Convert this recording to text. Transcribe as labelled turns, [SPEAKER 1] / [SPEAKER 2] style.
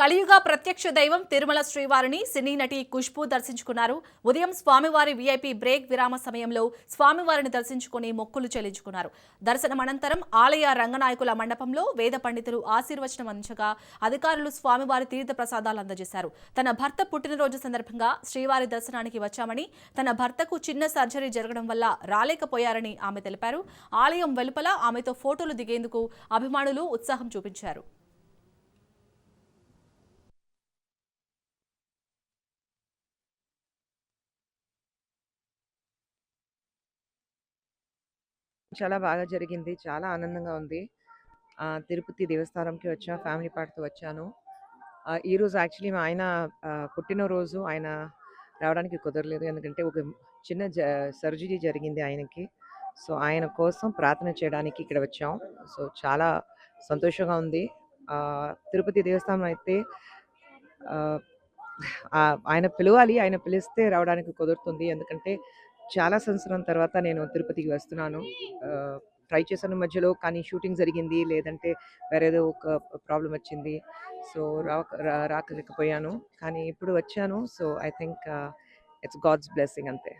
[SPEAKER 1] కలియుగ ప్రత్యక్ష దైవం తిరుమల శ్రీవారిని సినీ నటి ఖుష్బూ దర్శించుకున్నారు. ఉదయం స్వామివారి వీఐపీ బ్రేక్ విరామ సమయంలో స్వామివారిని దర్శించుకుని మొక్కులు చెల్లించుకున్నారు. దర్శనం అనంతరం ఆలయ రంగనాయకుల మండపంలో వేద పండితులు ఆశీర్వచనం అందించగా అధికారులు స్వామివారి తీర్థ ప్రసాదాలు అందజేశారు. తన భర్త పుట్టినరోజు సందర్భంగా శ్రీవారి దర్శనానికి వచ్చామని తన భర్తకు చిన్న సర్జరీ జరగడం వల్ల రాలేకపోయారని ఆమె తెలిపారు. ఆలయం వెలుపల ఆమెతో ఫోటోలు దిగేందుకు అభిమానులు ఉత్సాహం చూపించారు.
[SPEAKER 2] చాలా బాగా జరిగింది. చాలా ఆనందంగా ఉంది. తిరుపతి దేవస్థానంకి వచ్చా. ఫ్యామిలీ పార్ట్‌తో వచ్చాను. ఈరోజు యాక్చువల్లీ మా ఆయన పుట్టినరోజు. ఆయన రావడానికి కుదరలేదు. ఎందుకంటే ఒక చిన్న జ సర్జరీ జరిగింది ఆయనకి. సో, ఆయన కోసం ప్రార్థన చేయడానికి ఇక్కడ వచ్చాం. సో, చాలా సంతోషంగా ఉంది. తిరుపతి దేవస్థానం అయితే ఆయన పిలవాలి. ఆయన పిలిస్తే రావడానికి కుదురుతుంది. ఎందుకంటే చాలా సంవత్సరం తర్వాత నేను తిరుపతికి వస్తున్నాను. ట్రై చేశాను మధ్యలో. కానీ షూటింగ్ జరిగింది. లేదంటే వేరేదో ఒక ప్రాబ్లం వచ్చింది. సో, రాక రాకలేకపోయాను. కానీ ఇప్పుడు వచ్చాను. So, I think it's God's blessing అంతే.